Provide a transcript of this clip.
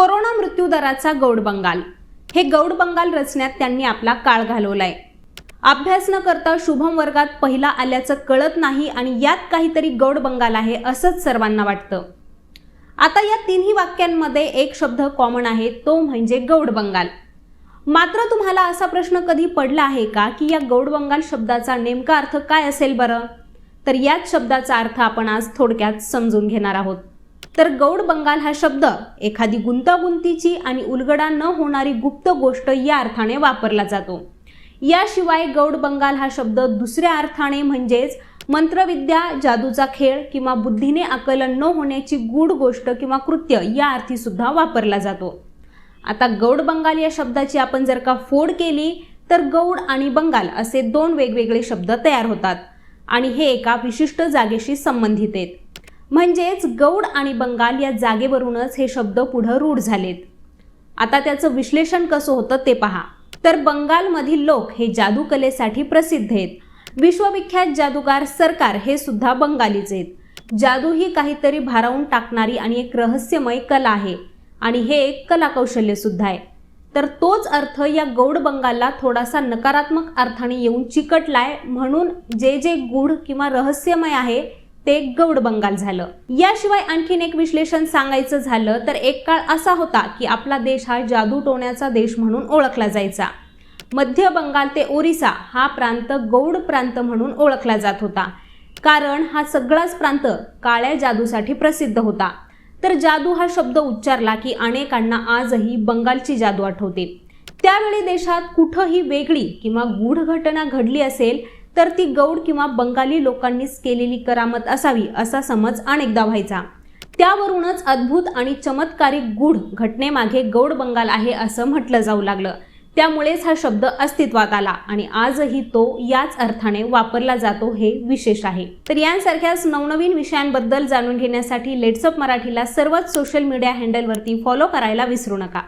Corona मृत्यू दराचा गौड बंगाल. हे गौड बंगाल रचण्यात त्यांनी आपला काळ घालवलाय. अभ्यास न करता शुभम वर्गात पहिला आल्याचं कळत नाही आणि यात काहीतरी गौड बंगाल आहे असंच सर्वांना वाटतं. आता या तिन्ही वाक्यांमध्ये एक शब्द कॉमन आहे तो म्हणजे गौड बंगाल. मात्र तुम्हाला असा प्रश्न कधी पडला आहे का की या गौड बंगाल शब्दाचा नेमका अर्थ काय असेल बरं? तर याच शब्दाचा अर्थ आपण आज थोडक्यात समजून घेणार आहोत. तर गौड बंगाल हा शब्द एखादी गुंतागुंतीची आणि उलगडा न होणारी गुप्त गोष्ट या अर्थाने वापरला जातो. याशिवाय गौड बंगाल हा शब्द दुसऱ्या अर्थाने म्हणजेच मंत्रविद्या जादूचा खेळ किंवा बुद्धीने आकलन न होण्याची गूढ गोष्ट किंवा कृत्य या अर्थी सुद्धा वापरला जातो. आता गौड बंगाल या शब्दाची आपण जर का फोड केली तर गौड आणि बंगाल असे दोन वेगवेगळे शब्द तयार होतात आणि हे एका विशिष्ट जागेशी संबंधित आहेत. म्हणजेच गौड आणि बंगाल या जागेवरूनच हे शब्द पुढं रूढ झालेत. आता त्याचं विश्लेषण कसं होतं ते पहा. तर बंगालमधील लोक हे जादूकलेसाठी प्रसिद्ध आहेत. विश्वविख्यात जादूगार सरकार हे सुद्धा बंगालीच आहेत. जादू ही काहीतरी भारावून टाकणारी आणि एक रहस्यमय कला आहे आणि हे एक कलाकौशल्य सुद्धा आहे. तर तोच अर्थ या गौड बंगालला थोडासा नकारात्मक अर्थाने येऊन चिकटलाय म्हणून जे जे गूढ किंवा रहस्यमय आहे ते गौड बंगाल झालं. याशिवाय आणखीन एक विश्लेषण सांगायचं झालं तर एक काळ असा होता की आपला देश हा जादू टोण्याचा देश म्हणून ओळखला जायचा. मध्य बंगाल ते ओरिसा हा प्रांत गौड प्रांत म्हणून ओळखला जात होता. कारण हा सगळाच प्रांत काळ्या जादूसाठी प्रसिद्ध होता. तर जादू हा शब्द उच्चारला की अनेकांना आजही बंगालची जादू आठवते. त्यावेळी देशात कुठंही वेगळी किंवा गूढ घटना घडली असेल तर ती गौड किंवा बंगाली लोकांनीच केलेली करामत असावी असा समज अनेकदा व्हायचा. त्यावरूनच अद्भुत आणि चमत्कारिक गूढ घटनेमागे गौड बंगाल आहे असं म्हटलं जाऊ लागलं. त्यामुळेच हा शब्द अस्तित्वात आला आणि आजही तो याच अर्थाने वापरला जातो हे विशेष आहे. तर यांसारख्याच नवनवीन विषयांबद्दल जाणून घेण्यासाठी लेट्सअप मराठीला सर्वच सोशल मीडिया हँडलवरती फॉलो करायला विसरू नका.